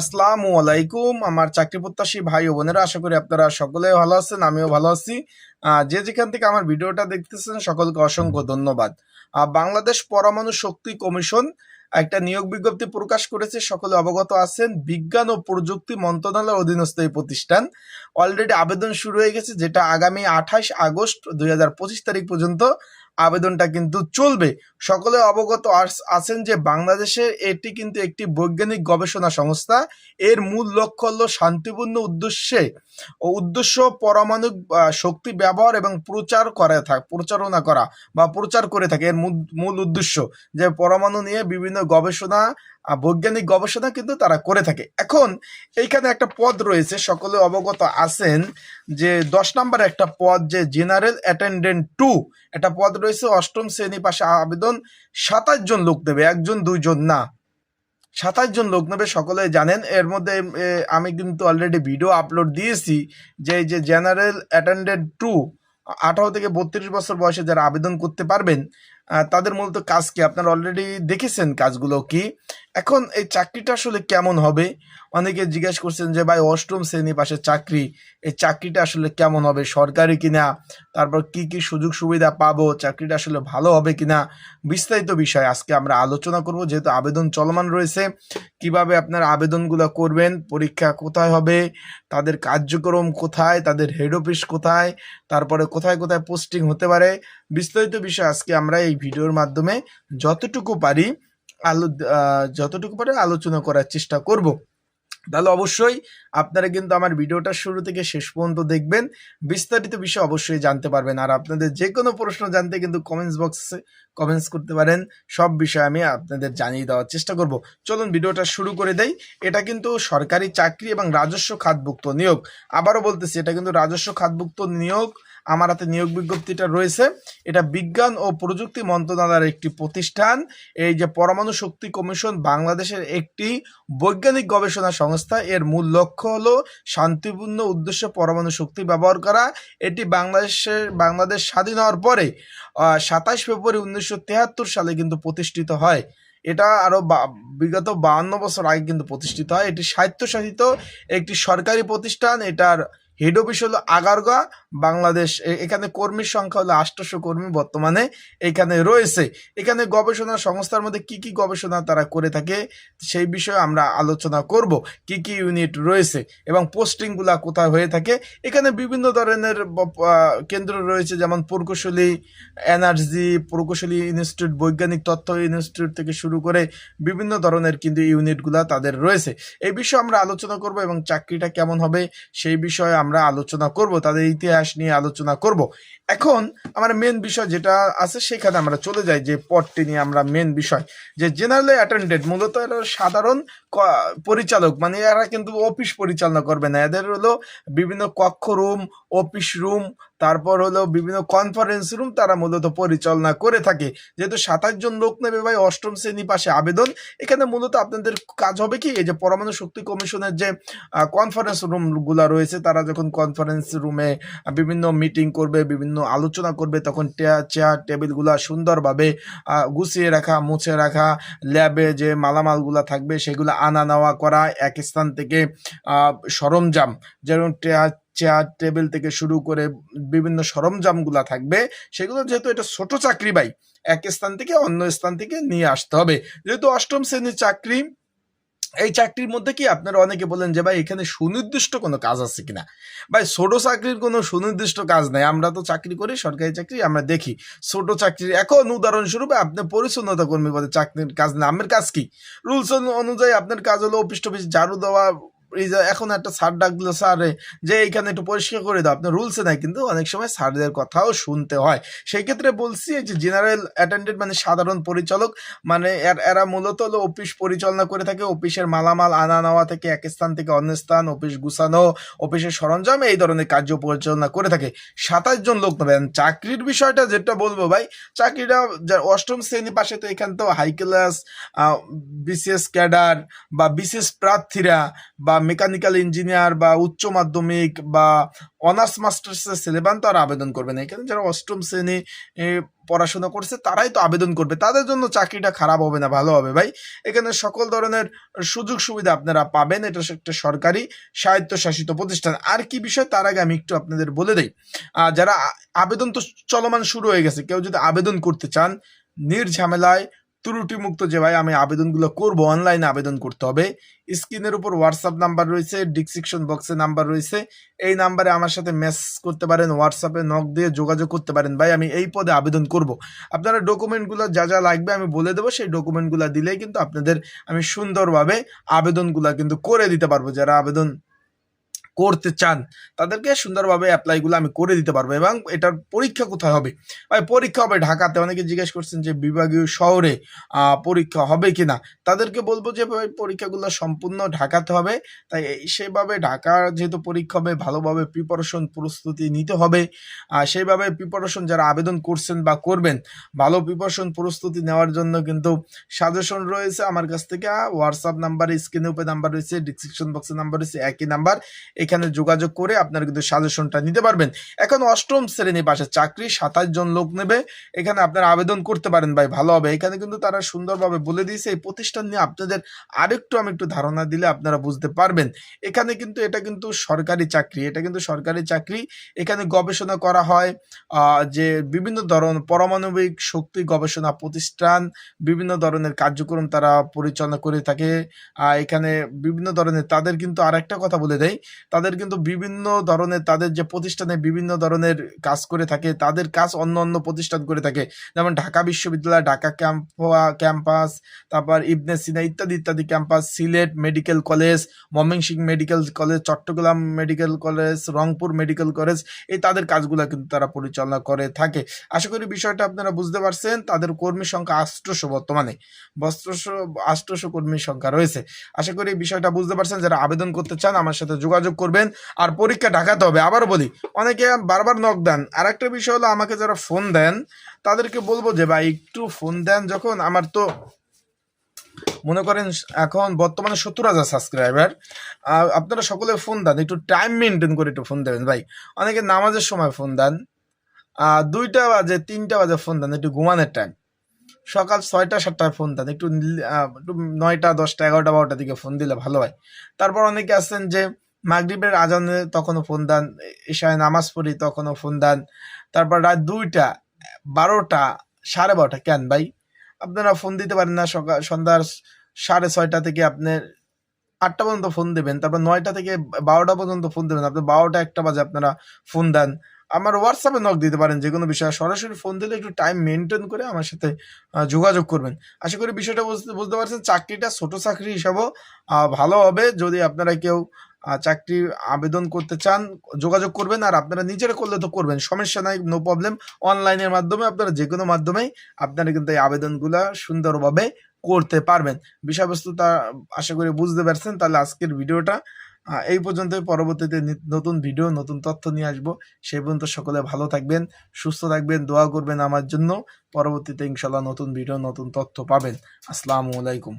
আসসালামু আলাইকুম, আমার চাকরি প্রত্যাশী ভাই ও বোনেরা, আশা করি আপনারা সকলে ভালো আছেন, আমিও ভালো আছি। যে যেখান থেকে আমার ভিডিওটা দেখতেছেন, সকলকে অসংখ্য ধন্যবাদ। বাংলাদেশ পরমাণু শক্তি কমিশন একটা নিয়োগ বিজ্ঞপ্তি প্রকাশ করেছে, সকলে অবগত আছেন। বিজ্ঞান ও প্রযুক্তি মন্ত্রণালয়ের অধীনস্থ এই প্রতিষ্ঠান। অলরেডি আবেদন শুরু হয়ে গেছে, যেটা আগামী আঠাশ আগস্ট দুই হাজার পঁচিশ তারিখ পর্যন্ত আবেদনটা কিন্তু চলবে। সকলে অবগত আছেন যে বাংলাদেশে এটি কিন্তু একটি বৈজ্ঞানিক গবেষণা সংস্থা। এর মূল লক্ষ্য হল শান্তিপূর্ণ উদ্দেশ্যে উদ্দেশ্য পরমাণু শক্তি ব্যবহার এবং প্রচার করে থাক প্রচারণা করা বা প্রচার করে থাকে। এর মূল উদ্দেশ্য যে পরমাণু নিয়ে বিভিন্ন গবেষণা বৈজ্ঞানিক গবেষণা কিন্তু তারা করে থাকে। এখন এইখানে একটা পদ রয়েছে, সকলে অবগত আছেন যে দশ নম্বর একটা পদ যে জেনারেল অ্যাটেন্ডেন্ট টু, একটা পদ রয়েছে অষ্টম শ্রেণি পাশে আবেদন সাতাশ জন লোক দেবে একজন, দুইজন না। সাতাশ জন লোক নেবে সকলে জানেন। এর মধ্যে আমি কিন্তু অলরেডি ভিডিও আপলোড দিয়েছি যে যে জেনারেল অ্যাটেন্ডেন্ট টু, আঠারো থেকে বত্রিশ বছর বয়সে যারা আবেদন করতে পারবেন তাদের মূলত কাজ কি? আপনারা অলরেডি দেখেছেন কাজগুলো কি? এখন এই চাকরিটা আসলে কেমন হবে? অনেকে জিজ্ঞেস করছেন যে, ভাই, অষ্টম শ্রেণি পাশে চাকরি, এই চাকরিটা আসলে কেমন হবে? সরকারি কিনা? তারপর কি কি সুযোগ সুবিধা পাবো? চাকরিটা আসলে ভালো হবে কিনা? বিস্তারিত বিষয় আজকে আমরা আলোচনা করব, যেহেতু আবেদন চলমান রয়েছে। কীভাবে আপনার আবেদনগুলো করবেন? পরীক্ষা কোথায় হবে? তাদের কার্যক্রম কোথায়? তাদের হেড অফিস কোথায়? তারপরে কোথায় কোথায় পোস্টিং হতে পারে? বিস্তারিত বিষয় আজকে আমরা এই ভিডিওর মাধ্যমে যতটুকু পারি আলো যতটুকু পারে আলোচনা করার চেষ্টা করব। তাহলে অবশ্যই আপনারা কিন্তু আমার ভিডিওটা শুরু থেকে শেষ পর্যন্ত দেখবেন। বিস্তারিত বিষয় অবশ্যই জানতে পারবেন। আর আপনাদের যে কোনো প্রশ্ন জানতে কিন্তু কমেন্টস বক্সে কমেন্টস করতে পারেন। সব বিষয় আমি আপনাদের জানিয়ে দেওয়ার চেষ্টা করব। চলুন ভিডিওটা শুরু করে দেই। এটা কিন্তু সরকারি চাকরি এবং রাজস্ব খাতভুক্ত নিয়োগ। আবারও বলতেছি, এটা কিন্তু রাজস্ব খাতভুক্ত নিয়োগ। আমার হাতে নিয়োগ বিজ্ঞপ্তিটা রয়েছে। এটা বিজ্ঞান ও প্রযুক্তি মন্ত্রণালয়ের একটি প্রতিষ্ঠান। এই যে পরমাণু শক্তি কমিশন বাংলাদেশের একটি বৈজ্ঞানিক গবেষণা সংস্থা, এর মূল লক্ষ্য হলো শান্তিপূর্ণ উদ্দেশ্যে পরমাণু শক্তি ব্যবহার করা। এটি বাংলাদেশের বাংলাদেশ স্বাধীন হওয়ার পরে সাতাশ ফেব্রুয়ারি উনিশশো সালে কিন্তু প্রতিষ্ঠিত হয়। এটা আরও বিগত বাহান্ন বছর আগে কিন্তু প্রতিষ্ঠিত হয়। এটি স্বায়ত্তশাসিত একটি সরকারি প্রতিষ্ঠান। এটার হেড অফিস হলো আগারগা বাংলাদেশ এখানে কর্মীর সংখ্যা হলো আটশোশো কর্মী বর্তমানে এখানে রয়েছে। এখানে গবেষণা সংস্থার মধ্যে কি কি গবেষণা তারা করে থাকে সেই বিষয়ে আমরা আলোচনা করব, কি কি ইউনিট রয়েছে এবং পোস্টিংগুলা কোথায় হয়ে থাকে। এখানে বিভিন্ন ধরনের কেন্দ্র রয়েছে যেমন প্রকৌশলী এনার্জি প্রকৌশলী ইনস্টিটিউট বৈজ্ঞানিক তথ্য ইনস্টিটিউট থেকে শুরু করে বিভিন্ন ধরনের কিন্তু ইউনিটগুলা তাদের রয়েছে। এই বিষয়ে আমরা আলোচনা করব এবং চাকরিটা কেমন হবে সেই বিষয়ে আমরা আলোচনা করব, তাদের ইতিহাস নিয়ে আলোচনা করব। এখন আমার মেন বিষয় যেটা আছে, সেখানে আমরা চলে যাই যে পদটি নিয়ে আমরা মেন বিষয়। যে জেনারেলি অ্যাটেন্ডেড মূলত এরা সাধারণ পরিচালক মানে এরা কিন্তু অফিস পরিচালনা করবে না। এদের হলো বিভিন্ন কক্ষ রুম অফিস রুম তারপর হলো বিভিন্ন কনফারেন্স রুম তারা মূলত পরিচালনা করে থাকে। যেহেতু সাতাশ জন লোক নেবে ভাই, অষ্টম শ্রেণি পাশে আবেদন। এখানে মূলত আপনাদের কাজ হবে কি, এই যে পরমাণু শক্তি কমিশনের যে কনফারেন্স রুমগুলো রয়েছে, তারা যখন কনফারেন্স রুমে বিভিন্ন মিটিং করবে, বিভিন্ন আলোচনা করবে, তখন চেয়ার টেবিলগুলা সুন্দরভাবে গুছিয়ে রাখা, মুছে রাখা ল্যাবে যে মালামালগুলা থাকবে, সেগুলো আনা নেওয়া করা, এক স্থান থেকে সরঞ্জাম। যেমন চেয়ার টেবিল থেকে শুরু করে বিভিন্ন সরঞ্জামগুলা থাকবে, সেগুলো যেহেতু এটা ছোট চাকরি ভাই, এক স্থান থেকে অন্য স্থান থেকে নিয়ে আসতে হবে। যেহেতু অষ্টম শ্রেণির চাকরি, এই চাকরির মধ্যে কি আপনারা অনেকে বলেন যে ভাই এখানে সুনির্দিষ্ট কোনো কাজ আছে কিনা? ভাই ছোট চাকরির কোনো সুনির্দিষ্ট কাজ নাই, আমরা তো চাকরি করি, সরকারি চাকরি আমরা দেখি। ছোট চাকরির এখন উদাহরণস্বরূপ আপনি পরিচ্ছন্নতা কর্মী বলে চাকরির কাজ না আমার কাজ কি? রুলস অনুযায়ী আপনার কাজ হলো অফিস টফিস ঝাড়ু দেওয়া এখন একটা স্যার ডাক দিল স্যারে, যে এইখানে একটু পরিষ্কার করে দাও। আপনার রুলসে নাই কিন্তু অনেক সময় স্যারদের কথাও শুনতে হয়। সেই ক্ষেত্রে বলছি যে জেনারেল অ্যাটেন্ডেন্ট মানে সাধারণ পরিচালক মানে এর- মূলত হলো অফিস পরিচালনা করে থাকে অফিসের মালামাল আনা নেওয়া থেকে এক স্থান থেকে অন্য স্থান অফিস গুছানো অফিসের সরঞ্জাম, এই ধরনের কার্য পরিচালনা করে থাকে। সাতাশ জন লোক নেবেন চাকরির বিষয়টা যেটা বলব ভাই, চাকরিটা অষ্টম শ্রেণি পাশে তো এখান তো হাই ক্লাস বিসিএস ক্যাডার বা বিশেষ প্রার্থীরা বা মেকানিক্যাল ইঞ্জিনিয়ার বা উচ্চ মাধ্যমিক বা অনার্স মাস্টার্সের ছেলেবান তো আর আবেদন করবে না এখানে যারা অষ্টম শ্রেণি পড়াশোনা করছে, তারাই তো আবেদন করবে। তাদের জন্য চাকরিটা খারাপ হবে না, ভালো হবে ভাই। এখানে সকল ধরনের সুযোগ সুবিধা আপনারা পাবেন। এটা একটা সরকারি স্বায়ত্তশাসিত প্রতিষ্ঠান। আর কি বিষয়, তার আগে আমি একটু আপনাদের বলে দিই। যারা আবেদন তো চলমান শুরু হয়ে গেছে, কেউ যদি আবেদন করতে চান, নির্ঝামেলায় ত্রুটিমুক্ত যে ভাই আমি আবেদনগুলো করব অনলাইনে আবেদন করতে হবে। স্ক্রিনের উপর হোয়াটসঅ্যাপ নাম্বার রয়েছে ডিসক্রিপশন বক্সে নাম্বার রয়েছে। এই নাম্বারে আমার সাথে মেসেজ করতে পারেন হোয়াটসঅ্যাপে নক দিয়ে যোগাযোগ করতে পারেন। ভাই, আমি এই পদে আবেদন করব। আপনারা ডকুমেন্টগুলো যা যা লাগবে আমি বলে দেবো, সেই ডকুমেন্টগুলো দিলেই কিন্তু আপনাদের আমি সুন্দরভাবে আবেদনগুলো কিন্তু করে দিতে পারব। যারা আবেদন করতে চান, তাদেরকে সুন্দরভাবে অ্যাপ্লাইগুলো আমি করে দিতে পারব এবং এটার পরীক্ষা কোথায় হবে? ভাই, পরীক্ষা হবে ঢাকাতে। অনেকে জিজ্ঞেস করছেন যে বিভাগীয় শহরে পরীক্ষা হবে কিনা? তাদেরকে বলব যে পরীক্ষাগুলো সম্পূর্ণ ঢাকাতে হবে। তাই সেভাবে ঢাকার যেহেতু পরীক্ষা হবে, ভালোভাবে প্রিপারেশন প্রস্তুতি নিতে হবে। আর সেইভাবে প্রিপারেশন যারা আবেদন করছেন বা করবেন, ভালো প্রিপারেশন প্রস্তুতি নেওয়ার জন্য কিন্তু সাজেশন রয়েছে। আমার কাছ থেকে হোয়াটসঅ্যাপ নাম্বার স্ক্রিনে উপরে নাম্বার রয়েছে ডিসক্রিপশন বক্সে নাম্বার রয়েছে, একই নাম্বার এখানে যোগাযোগ করে আপনারা কিন্তু সাজেশনটা নিতে পারবেন। এখন অষ্টম শ্রেণি পাশে চাকরি, সাতাশ জন লোক নেবে। এখানে আপনারা আবেদন করতে পারেন ভাই, ভালো হবে। এখানে কিন্তু তারা সুন্দরভাবে বলে দিয়েছে, এই প্রতিষ্ঠান নিয়ে আপনাদের আরেকটু আমি একটু ধারণা দিলে আপনারা বুঝতে পারবেন। এখানে কিন্তু এটা কিন্তু সরকারি চাকরি, এটা কিন্তু সরকারি চাকরি। এখানে গবেষণা করা হয় যে বিভিন্ন ধরন পারমাণবিক শক্তি গবেষণা প্রতিষ্ঠান, বিভিন্ন ধরনের কার্যক্রম তারা পরিচালনা করে থাকে। এখানে বিভিন্ন ধরনের, তাদের কিন্তু আর একটা কথা বলে দেয় তাদের কিন্তু বিভিন্ন ধরনের তাদের যে প্রতিষ্ঠানে বিভিন্ন ধরনের কাজ করে থাকে, তাদের কাজ অন্য অন্য প্রতিষ্ঠান করে থাকে। যেমন ঢাকা বিশ্ববিদ্যালয়, ঢাকা ক্যাম্পা ক্যাম্পাস, তারপর ইবনে সিনা ইত্যাদি ইত্যাদি campus, Sylhet medical college, Mymensingh medical college, Chattogram medical college, Rangpur medical college, এই তাদের কাজগুলো কিন্তু তারা পরিচালনা করে থাকে। আশা করি বিষয়টা আপনারা বুঝতে পারছেন, তাদের কর্মী সংখ্যা আষ্টশো বর্তমানে। বস্ত্রশো, আষ্টশো কর্মীর সংখ্যা রয়েছে। আশা করি বিষয়টা বুঝতে পারছেন, যারা আবেদন করতে চান আমার সাথে যোগাযোগ করবেন আর পরীক্ষা ঢাকাতে হবে। আবার বলি, অনেকে বারবার নক দেন। আর একটা বিষয় হলো, আমাকে যারা ফোন দেন, তাদেরকে বলব যে, ভাই, একটু ফোন দেন যখন আমার তো মনে করেন এখন বর্তমানে সত্তর হাজার সাবস্ক্রাইবার আপনারা সকলে ফোন দেন। একটু টাইম মেনটেন করে একটু ফোন দেবেন। ভাই, অনেকে নামাজের সময় ফোন দেন দুইটা বাজে, তিনটা বাজে ফোন দেন, একটু ঘুমানোর টাইম সকাল ছয়টা, সাতটায় ফোন দেন। একটু একটু নয়টা, দশটা, এগারোটা, বারোটার দিকে ফোন দিলে ভালো হয়। তারপর অনেকে আছেন যে মাগরিবের আজানে তখনও ফোন দেন ঈশায় নামাজ পড়ি তখনও ফোন দেন তারপর রাত দুইটা, বারোটা, সাড়ে বারোটা। কেন ভাই? আপনারা ফোন দিতে পারেন না, সকাল, সন্ধ্যার সাড়ে ছয়টা থেকে আপনার আটটা পর্যন্ত ফোন দেবেন, তারপর নয়টা থেকে বারোটা পর্যন্ত ফোন দেবেন। আপনি বারোটা, একটা বাজে আপনারা ফোন দেন। আমার হোয়াটসঅ্যাপে নক দিতে পারেন যে কোনো বিষয়ে। সরাসরি ফোন দিলে একটু টাইম মেনটেন করে আমার সাথে যোগাযোগ করবেন। আশা করি বিষয়টা বুঝতে বুঝতে পারছেন। চাকরিটা ছোট চাকরি হিসাবেও ভালো হবে। যদি আপনারা কেউ চাকরি আবেদন করতে চান, যোগাযোগ করবেন আর আপনারা নিজেরা করলে তো করবেন। সমস্যা নাই নো প্রবলেম অনলাইনের মাধ্যমে আপনারা যে কোনো মাধ্যমেই আপনারা কিন্তু এই আবেদনগুলা সুন্দরভাবে করতে পারবেন। বিষয়বস্তুটা আশা করি বুঝতে পারছেন। তাহলে আজকের ভিডিওটা এই পর্যন্তই। পরবর্তীতে নতুন ভিডিও, নতুন তথ্য নিয়ে আসব। সেই পর্যন্ত সকলে ভালো থাকবেন, সুস্থ থাকবেন, দোয়া করবেন আমার জন্য। পরবর্তীতে ইনশাল্লাহ নতুন ভিডিও, নতুন তথ্য পাবেন। আসসালামু আলাইকুম।